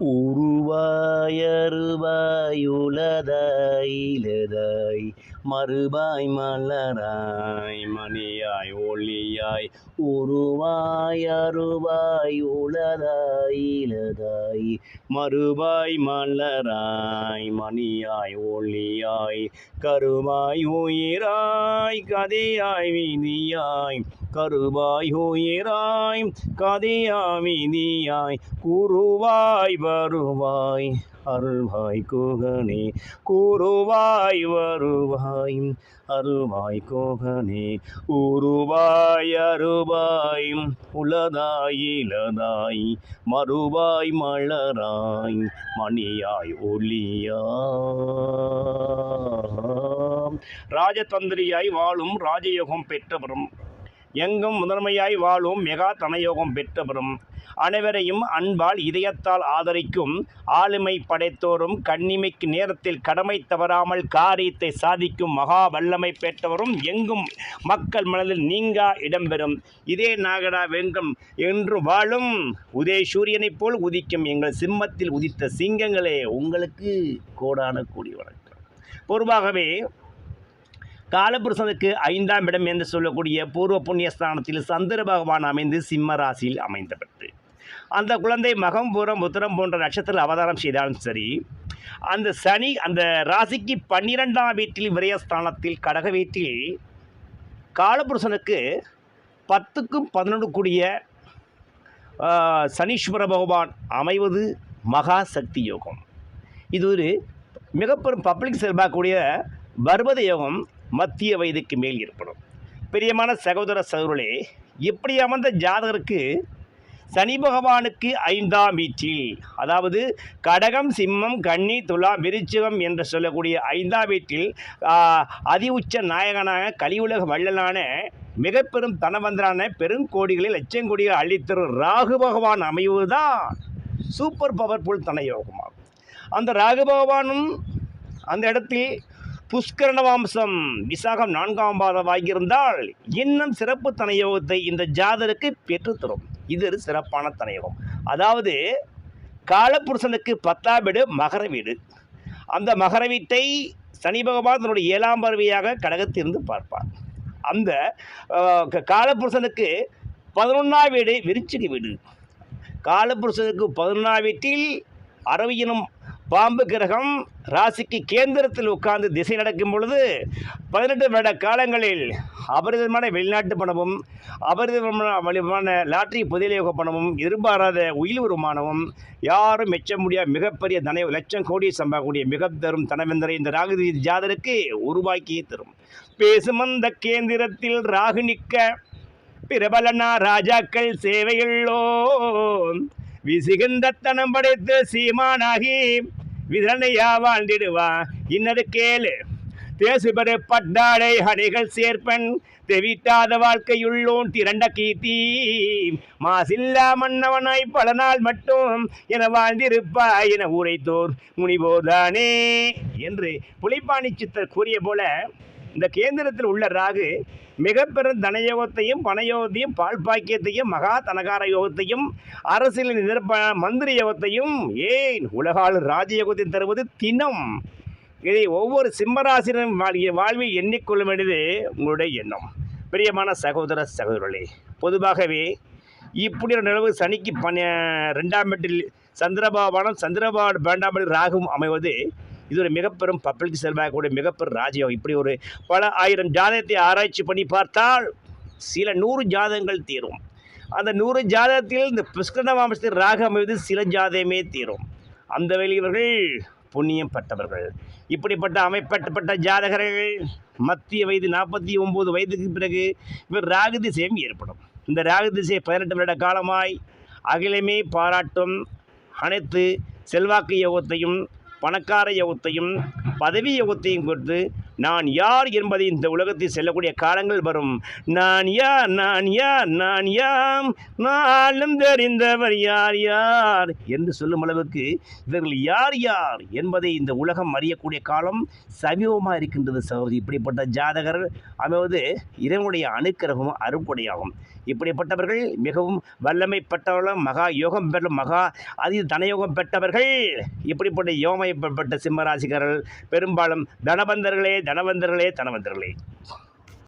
உருவாயருவாயுலதாயிலதாய் மறுபாய் மலராய் மணியாய் ஒளியாய் உருவாய் அருவாய் உளதாய் இலதாய் மறுபாய் மலராய் மணியாய் ஒளியாய் கருவாய் உயிராய் கதையாய் விதியாய். கருவாய் உயிராய் கதையா விதியாய் கூறுவாய் வருவாய். அருள்வாய் குகனே கூறுவாய் வருவாய் அருள்வாய் கோகனே உருவாய் அருவாய் உலதாய் இலதாய் மறுவாய் மலராய் மணியாய் ஒளியா ராஜதந்திரியாய் வாழும் ராஜயோகம் பெற்றவரும் எங்கும் முதன்மையாய் வாழும் மெகா தனயோகம் பெற்றவரும் அனைவரையும் அன்பால் இதயத்தால் ஆதரிக்கும் ஆளுமை படைத்தோரும் கண்ணிமைக்கு நேரத்தில் கடமை தவறாமல் காரியத்தை சாதிக்கும் மகா வல்லமை பெற்றவரும் எங்கும் மக்கள் மனதில் நீங்கா இடம்பெறும். இதே நாகடா வெங்கம் என்று வாழும் உதய சூரியனைப் போல் உதிக்கும் எங்கள் சிம்மத்தில் உதித்த சிங்கங்களே உங்களுக்கு கோடான கூடி வணக்கம். பொதுவாகவே காலபுருஷனுக்கு ஐந்தாம் இடம் என்று சொல்லக்கூடிய பூர்வ புண்ணியஸ்தானத்தில் சந்திர பகவான் அமைந்து சிம்ம ராசியில் அமைந்தப்பட்டு அந்த குழந்தை மகம் பூரம் உத்தரம் போன்ற நட்சத்திர அவதாரம் செய்தாலும் சரி அந்த சனி அந்த ராசிக்கு பன்னிரெண்டாம் வீட்டில் விரயஸ்தானத்தில் கடக வீட்டில் காலபுருஷனுக்கு பத்துக்கும் பதினொன்று கூடிய சனீஸ்வர பகவான் அமைவது மகா சக்தி யோகம். இது ஒரு மிகப்பெரும் பப்ளிக் செல்வாக்கூடிய பர்வத யோகம். மத்திய வயதுக்கு மேல் ஏற்படும். பிரியமான சகோதர சகோதரே இப்படி அமர்ந்த ஜாதகருக்கு சனி பகவானுக்கு ஐந்தாம் வீட்டில் அதாவது கடகம் சிம்மம் கன்னி துலா விருச்சிகம் என்று சொல்லக்கூடிய ஐந்தாம் வீட்டில் அதி உச்ச நாயகனாக கலியுலக வள்ளலான மிக பெரும் தனவந்தரான பெருங்கோடிகளில் லட்சங்கோடிகள் அள்ளித்தரும் ராகு பகவான் அமைவதுதான் சூப்பர் பவர்ஃபுல் தன யோகமாகும் அந்த ராகு பகவானும் அந்த இடத்தில் புஷ்கரண வம்சம் விசாகம் நான்காம் பாதமாகியிருந்தால் இன்னும் சிறப்பு தனயோகத்தை இந்த ஜாதருக்கு பெற்றுத்தரும். இது ஒரு சிறப்பான தனயோகம். அதாவது காலப்புருஷனுக்கு பத்தாம் வீடு மகர வீடு. அந்த மகர வீட்டை சனி பகவான் தன்னுடைய ஏழாம் பறவையாக கடகத்திலிருந்து பார்ப்பார். அந்த க- காலப்புருஷனுக்கு பதினொன்றாம் வீடு விருச்சிக வீடு. காலப்புருஷனுக்கு பதினொன்றாம் வீட்டில் அரவியனும் பாம்பு கிரகம் ராசிக்கு கேந்திரத்தில் உட்கார்ந்து திசை நடக்கும் பொழுது பதினெட்டு வருட காலங்களில் அபரிதமான வெளிநாட்டு பணமும் அபரிதமான வலிமான லாட்டரி புதியயோக பணமும் எதிர்பாராத உயில் வருமானமும் யாரும் மெச்ச முடியாத மிகப்பெரிய தன லட்சம் கோடி சம்பாக்கூடிய மிக தரும் தனவெந்தரை இந்த ராகு ஜாதருக்கு உருவாக்கியே தரும். பேசும் அந்த கேந்திரத்தில் ராகு நிற்க பிரபலனா ராஜாக்கள் சேவையுள்ளோ விசிகந்தத்தனம் படைத்து சீமானாகி விதனையா வாழ்ந்திடுவா இன்னது கேளு. தேசுபரு பட்டாடை ஹடைகள் சேர்ப்பன். தெவிட்டாத வாழ்க்கையுள்ளோன் திரண்ட கீர்த்தி. மாசில்லா மன்னவனாய் பல நாள் மட்டும் என வாழ்ந்திருப்பாய் என உரைத்தோர் முனிவோதானே என்று புலிப்பாணி சித்தர் கூறிய போல இந்த கேந்திரத்தில் உள்ள ராகு மிகப்பெரும் தனயோகத்தையும் பணயோகத்தையும் பால் பாக்கியத்தையும் மகா தனகார யோகத்தையும் அரசியலின் நிரப்ப மந்திரி யோகத்தையும் ஏன் உலகால் ராஜயோகத்தையும் தருவது தினம்? இதை ஒவ்வொரு சிம்மராசினரும் வாழ்கிய வாழ்வை எண்ணிக்கொள்ள வேண்டியது உங்களுடைய எண்ணம். பிரியமான சகோதர சகோதரர்களே பொதுவாகவே இப்படி ஒரு நிலவு சனிக்கு பன்ன ரெண்டாம் வீட்டில் சந்திரபாபானம் சந்திரபாபு வேண்டாமல் ராகும் அமைவது இது ஒரு மிகப்பெரும் பப்ளிக் செல்வாக்கூடிய மிகப்பெரும் ராஜ்யம். இப்படி ஒரு பல ஆயிரம் ஜாதகத்தை ஆராய்ச்சி பண்ணி பார்த்தால் சில நூறு ஜாதகங்கள் தீரும். அந்த நூறு ஜாதகத்தில் இந்த புஷ்கரண வம்சத்தில் ராக அமைவது சில ஜாதகமே தீரும். அந்த வெளியவர்கள் புண்ணியம் பட்டவர்கள் இப்படிப்பட்ட அமைப்பட்டப்பட்ட ஜாதகர்கள் மத்திய வயது நாற்பத்தி ஒம்பது வயதுக்கு பிறகு இவர் ராகு திசையும் ஏற்படும். இந்த ராகு திசை பதினெட்டு வருட காலமாய் அகிலமே பாராட்டும் அனைத்து செல்வாக்கு யோகத்தையும் பணக்கார யோகத்தையும் பதவி யோகத்தையும் கொடுத்து நான் யார் என்பதை இந்த உலகத்தில் செல்லக்கூடிய காலங்கள் வரும். நான் யார் நான் யார் நான் யாம். நாளும் தெரிந்தவர் யார் யார் என்று சொல்லும் அளவுக்கு இவர்கள் யார் யார் என்பதை இந்த உலகம் அறியக்கூடிய காலம் சமீபமாக இருக்கின்றது சகோதரி. இப்படிப்பட்ட ஜாதகர் அமைவது இறைவனுடைய அனுக்கிரகமும் அருப்புடையாகும். இப்படிப்பட்டவர்கள் மிகவும் வல்லமை பெற்றவர்களும் மகா யோகம் பெற்ற மகா அதி தனயோகம் பெற்றவர்கள். இப்படிப்பட்ட யோகமைப்பட்ட சிம்மராசிக்காரர்கள் பெரும்பாலும் தனபந்தர்களே தனவந்தர்களே தனவந்தர்களே.